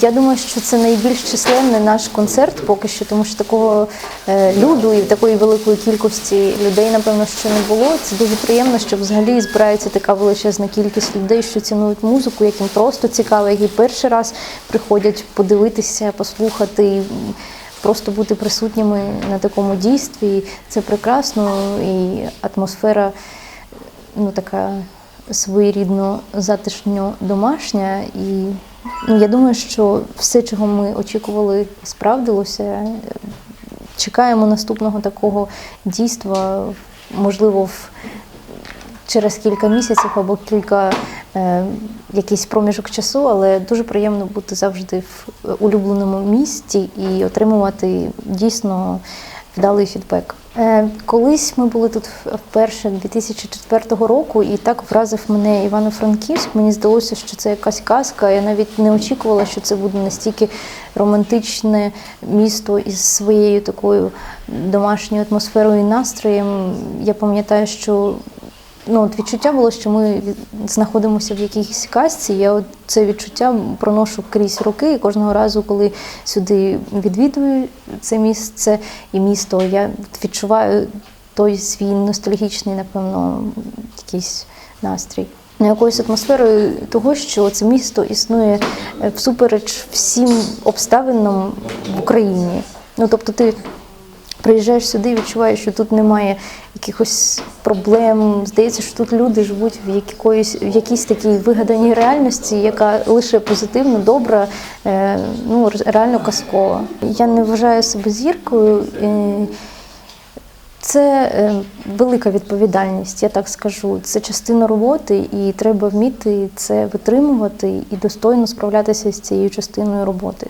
Я думаю, що це найбільш численний наш концерт поки що, тому що такого е, люду і такої великої кількості людей, напевно, що не було. Це дуже приємно, що взагалі збирається така величезна кількість людей, що цінують музику, яким просто цікаво, які перший раз приходять подивитися, послухати. Просто бути присутніми на такому дійстві це прекрасно, і атмосфера ну, така своєрідно затишньо домашня. І ну, я думаю, що все, чого ми очікували, справдилося. Чекаємо наступного такого дійства, можливо, в через кілька місяців або кілька е, якийсь проміжок часу, але дуже приємно бути завжди в улюбленому місті і отримувати дійсно вдалий фідбек. Е, колись ми були тут вперше 2004 року, і так вразив мене Івано-Франківськ. Мені здалося, що це якась казка. Я навіть не очікувала, що це буде настільки романтичне місто із своєю такою домашньою атмосферою і настроєм. Я пам'ятаю, що ну, от відчуття було, що ми знаходимося в якійсь казці. Я от це відчуття проношу крізь роки. І кожного разу, коли сюди відвідую це місце і місто, я відчуваю той свій ностальгічний, напевно, якийсь настрій. Ну, якоюсь атмосферою того, що це місто існує е, всупереч всім обставинам в Україні. Ну, тобто ти приїжджаєш сюди, і відчуваєш, що тут немає якихось проблем. Здається, що тут люди живуть в якоїсь в якійсь такій вигаданій реальності, яка лише позитивна, добра, е, ну реально казкова. Я не вважаю себе зіркою. Це е, велика відповідальність, я так скажу. Це частина роботи, і треба вміти це витримувати і достойно справлятися з цією частиною роботи.